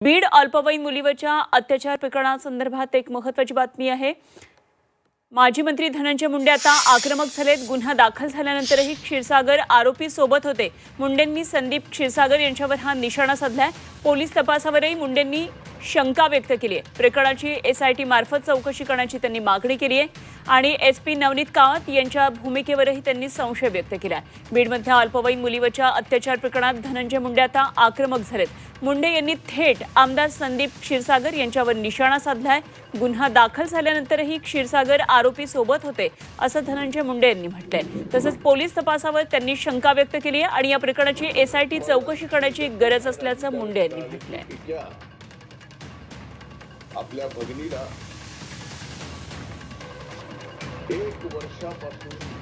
बीड अल्पवयीन मुलीवरच्या अत्याचार प्रकरणासंदर्भात एक महत्वाची बातमी आहे. माजी मंत्री धनंजय मुंडे आता आक्रमक झालेत. गुन्हा दाखल झाल्यानंतरही क्षीरसागर आरोपी सोबत होते. मुंडेंनी संदीप क्षीरसागर यांच्यावर हा निशाणा साधलाय. पोलीस तपासावरही मुंडेंनी शंका व्यक्त केली आहे प्रकरणाची एसआयटी मार्फत चौकशी करण्याची त्यांनी मागणी केली आहे आणि एस पी नवनीत कावत यांच्या भूमिकेवरही त्यांनी संशय व्यक्त केला आहे बीडमधल्या अल्पवयीन मुलीवरच्या अत्याचार प्रकरणात धनंजय मुंडे आता आक्रमक झालेत. मुंडे यांनी थेट आमदार संदीप क्षीरसागर यांच्यावर निशाणा साधलाय. गुन्हा दाखल झाल्यानंतरही क्षीरसागर आरोपी सोबत होते असं धनंजय मुंडे यांनी म्हटलंय. तसंच पोलीस तपासावर त्यांनी शंका व्यक्त केली आहे आणि या प्रकरणाची एसआयटी चौकशी करण्याची गरज असल्याचं मुंडे यांनी म्हटलंय. आपल्या भगिनीला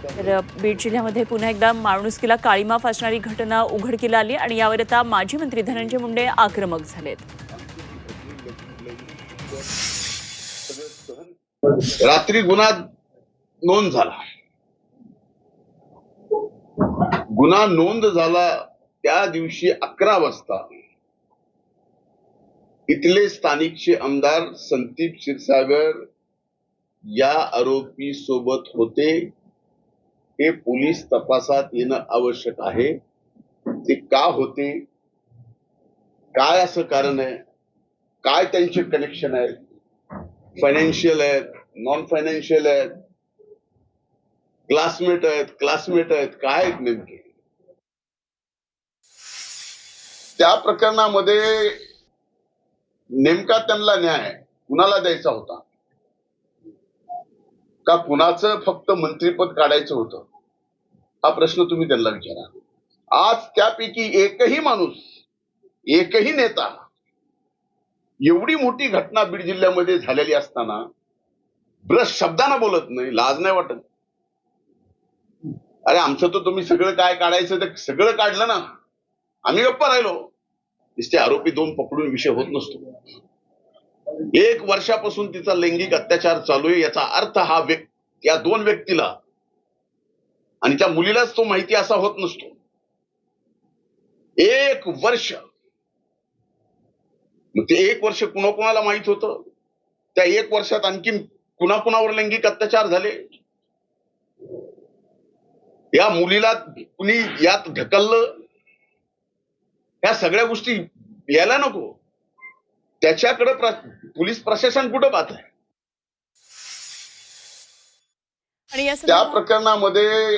तर बीड जिल्ह्यामध्ये पुन्हा एकदा माणुसकीला काळीमा फासणारी घटना उघडकीला आली आणि यावर आता माजी मंत्री धनंजय मुंडे आक्रमक झालेत. रात्री गुन्हा नोंद झाला. गुन्हा नोंद झाला त्या दिवशी अकरा वाजता. इथले स्थानिकचे आमदार संदीप क्षीरसागर या आरोपी सोबत होते. हे पोलीस तपासात येणं आवश्यक आहे. ते का होते? काय असं कारण आहे? काय त्यांचे कनेक्शन आहेत? फायनान्शियल आहेत नॉन फायनान्शियल आहेत? क्लासमेट आहेत क्लासमेट आहेत? काय आहेत नेमके? त्या प्रकरणामध्ये नेमका त्यांना न्याय कुणाला द्यायचा होता? का कुणाचं फक्त मंत्रीपद काढायचं होतं? हा प्रश्न तुम्ही त्यांना विचारा. आज त्यापैकी एकही माणूस एकही नेता एवढी मोठी घटना बीड जिल्ह्यामध्ये झालेली असताना ब्रश शब्दानं बोलत नाही लाज नाही वाटत. अरे आमचं तर तुम्ही सगळं काय काढायचं ते सगळं काढलं ना. आम्ही गप्पा राहिलो. नुसते आरोपी दोन पकडून विषय होत नसतो. एक वर्षापासून तिचा लैंगिक अत्याचार चालू आहे याचा अर्थ हा व्यक्ती या दोन व्यक्तीला आणि त्या मुलीलाच तो माहिती असा होत नसतो. एक वर्ष. ते एक वर्ष कुणाकुणाला माहीत होतं? त्या एक वर्षात आणखी कुणाकुणावर लैंगिक अत्याचार झाले? या मुलीला कुणी यात ढकललं? ह्या सगळ्या गोष्टी यायला नको. त्याच्याकडे प्र, पोलीस प्रशासन कुठं पाहत आहे? त्या प्रकरणामध्ये